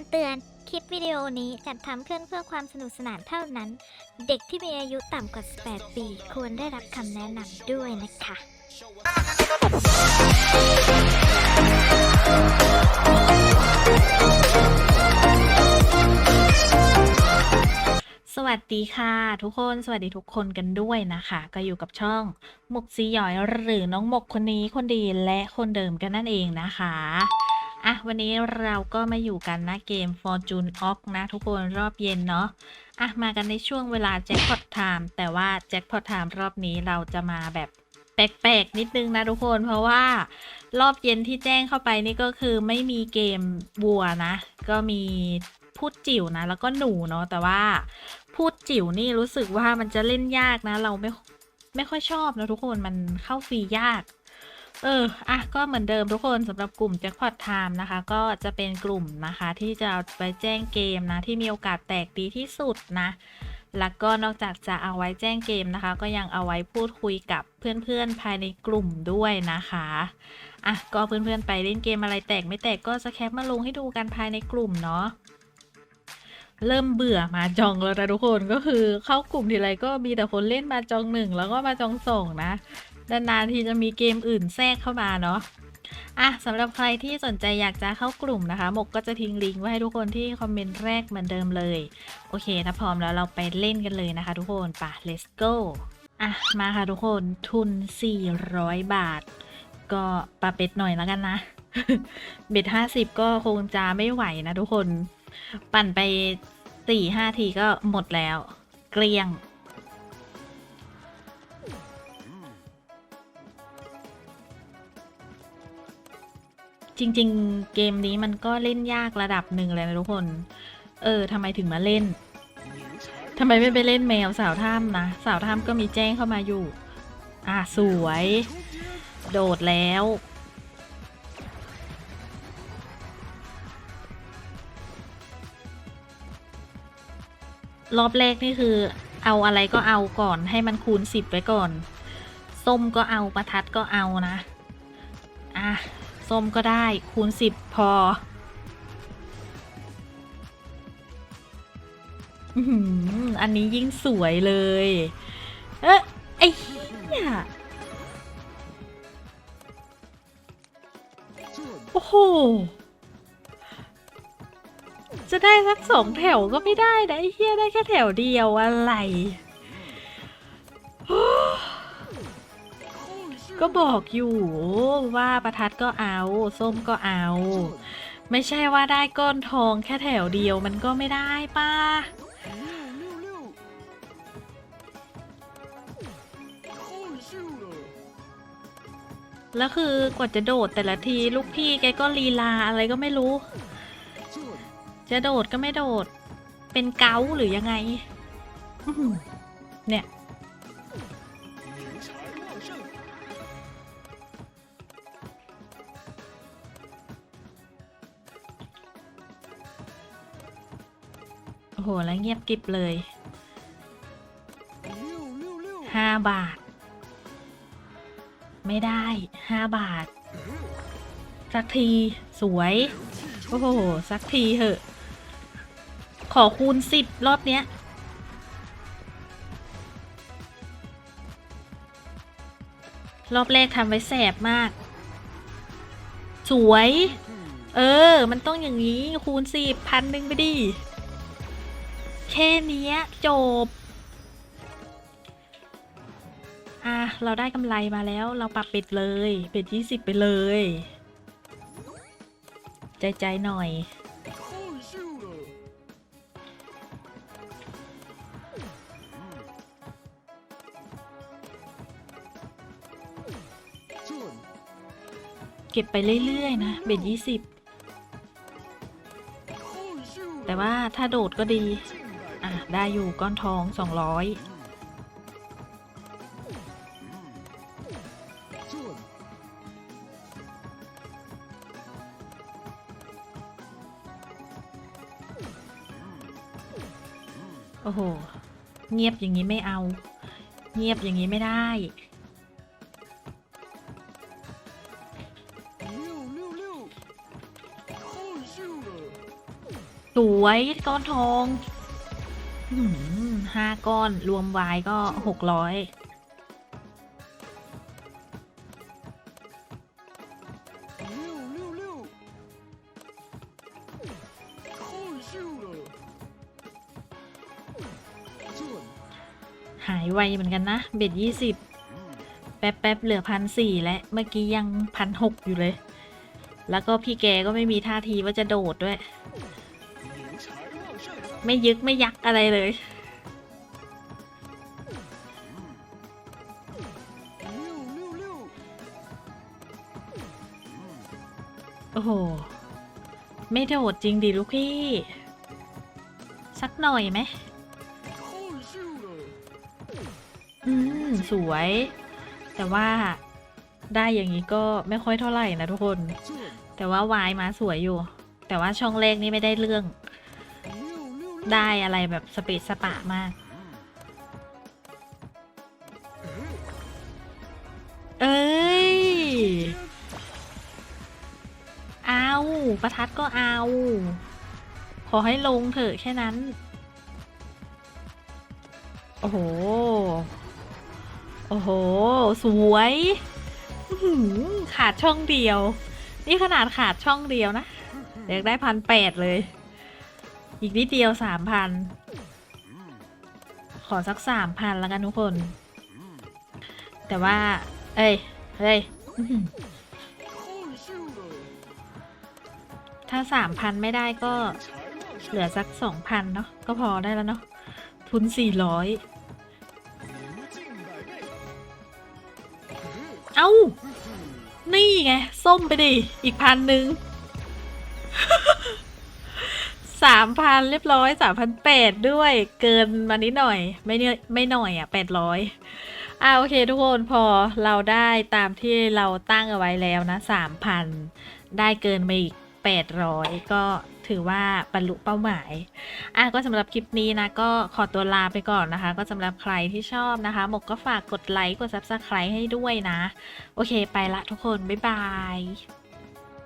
ำเตือน คลิปวิดีโอนี้จัดทำขึ้นเพื่อความสนุกสนานเท่านั้น เด็กที่มีอายุต่ำกว่า 18 ปี ควรได้รับคำแนะนำด้วยนะคะ สวัสดีค่ะ ทุกคนสวัสดีทุกคนกันด้วยนะคะ ก็อยู่กับช่องหมกซีหยอยหรือน้องหมกคนนี้คนดีและคนเดิมกันนั่นเองนะคะ อะวันนี้เราก็มาอยู่กันนะเกม Fortune o c นะ ทุกคนรอบเย็นเนาะอะมากันในช่วงเวลาแจ็คพอตไทม์แต่ว่าแจ็คพอตไทม์รอบนี้เราจะมาแบบแปลกๆนิดนึงนะทุกคนเพราะว่ารอบเย็นที่แจ้งเข้าไปนี่ก็คือไม่มีเกมวัวนะ ก็มีพูดจิ๋วนะ แล้วก็หนูเนาะแต่ว่าพูดจิ๋วนี่รู้สึกว่ามันจะเล่นยากนะ เราไม่ไม่ค่อยชอบนะทุกคนมันเข้าฟรียาก เอออะก็เหมือนเดิมทุกคนสำหรับกลุ่ม Jackpot Time นะคะ ก็จะเป็นกลุ่มนะคะ ที่จะเอาไปแจ้งเกมนะ ที่มีโอกาสแตกดีที่สุดนะ แล้วก็นอกจากจะเอาไว้แจ้งเกมนะคะ ก็ยังเอาไว้พูดคุยกับเพื่อนๆภายในกลุ่มด้วยนะคะอะก็เพื่อนๆไปเล่นเกมอะไรแตกไม่แตกก็สแคปมาลงให้ดูกันภายในกลุ่มเนาะเริ่มเบื่อมาจองแล้วนะทุกคนก็คือเข้ากลุ่มทีไรก็มีแต่คนเล่นมาจองหนึ่งแล้วก็มาจองสองนะ นานๆทีจะมีเกมอื่นแทรกเข้ามาเนาะอะสำหรับใครที่สนใจอยากจะเข้ากลุ่มนะคะ หมกก็จะทิ้งลิงก์ไว้ให้ทุกคนที่คอมเมนต์แรกเหมือนเดิมเลย โอเค ถ้าพร้อมแล้วเราไปเล่นกันเลยนะคะทุกคนป่ะ let's go อะ มาค่ะทุกคนทุน 400 บาท ก็ปาเป็ดหน่อยแล้วกันนะ เบ็ด 50 ก็คงจะไม่ไหวนะทุกคน ปั่นไปสี่ห้าทีก็หมดแล้ว เกลี้ยง จริง ๆ เกมนี้มันก็เล่นยากระดับหนึ่งเลยนะทุกคน เออทำไมถึงมาเล่นทำไมไม่ไปเล่นแมวสาวถ้ำนะ สาวถ้ำก็มีแจ้งเข้ามาอยู่ อะสวย โดดแล้ว รอบแรกนี่คือ เอาอะไรก็เอาก่อนให้มันคูณสิบไว้ก่อน ส้มก็เอาประทัดก็เอานะ อะ ส้มก็ได้คูณสิบพออืมอันนี้ยิ่งสวยเลย เอ๊ะไอ้เหี้ยโอ้โห จะได้สักสองแถวก็ไม่ได้นะไอ้เฮียได้แค่แถวเดียวอะไร ก็บอกอยู่ว่าประทัดก็เอา ส้มก็เอา ไม่ใช่ว่าได้ก้อนทองแค่แถวเดียวมันก็ไม่ได้ป้าแล้วคือกว่าจะโดดแต่ละทีลูกพี่แกก็ลีลาอะไรก็ไม่รู้ จะโดดก็ไม่โดด เป็นเกาหรือยังไง เนี่ย โอ้โห แล้วเงียบกริบเลยห้าบาท ไม่ได้ห้าบาท สักทีสวย โอ้โห สักทีเหอะ ขอคูณสิบรอบเนี้ยรอบแรกทำไว้แสบมาก สวย เออ มันต้องอย่างนี้ คูณสิบพันหนึ่งไปดิ แค่นี้จบ อะ เราได้กำไรมาแล้ว เราปรับเป็ดเลย เป็ดยี่สิบไปเลย ใจใจหน่อย เก็บไปเรื่อย ๆ นะ เบ็ดยี่สิบแต่ว่าถ้าโดดก็ดี่ะได้อยู่ก้อนทอง 200โอ้โห เงียบอย่างนี้ไม่เอา เงียบอย่างนี้ไม่ได้ สวยก้อนทอง ห้าก้อนรวมวายก็หกร้อยหายไวเหมือนกันนะ เบ็ดยี่สิบแป๊บๆเหลือพันสี่และเมื่อกี้ยังพันหกอยู่เลย แล้วก็พี่แกก็ไม่มีท่าทีว่าจะโดดด้วย ไม่ยึกไม่ยักอะไรเลย โอ้โห ไม่โดดจริงดิลูกพี่ สักหน่อยไหม อืม สวย แต่ว่าได้อย่างนี้ก็ไม่ค่อยเท่าไหร่นะทุกคน แต่ว่าวายมาสวยอยู่ แต่ว่าช่องเลขนี่ไม่ได้เรื่อง ได้อะไรแบบสเปซสปะมาก เอ้ย เอาประทัดก็เอา ขอให้ลงเถอะแค่นั้น โอ้โห โอ้โห สวยขาดช่องเดียว นี่ขนาดขาดช่องเดียวนะเด็กได้พันแปดเลย อีกนิดเดียวสามพันขอสักสามพันแล้วกันทุกคน แต่ว่า เอ้ยเอ้ย ถ้าสามพันไม่ได้ก็เหลือสักสองพันเนาะก็พอได้แล้วเนาะทุนสี่ร้อยเอ้า นี่ไง ส้มไปดิ อีกพันหนึ่ง สามพันเรียบร้อยสามพันแปดด้วยเกินมานิดหน่อย ไม่เนี่ยไม่หน่อยอะแปดร้อยอ่าโอเคทุกคนพอเราได้ตามที่เราตั้งเอาไว้แล้วนะสามพันได้เกินมาอีกแปดร้อยก็ถือว่าบรรลุเป้าหมาย อะก็สำหรับคลิปนี้นะ ก็ขอตัวลาไปก่อนนะคะ ก็สำหรับใครที่ชอบนะคะ หมกก็ฝากกดไลค์กด subscribe ให้ด้วยนะ โอเคไปละทุกคน บ๊ายบาย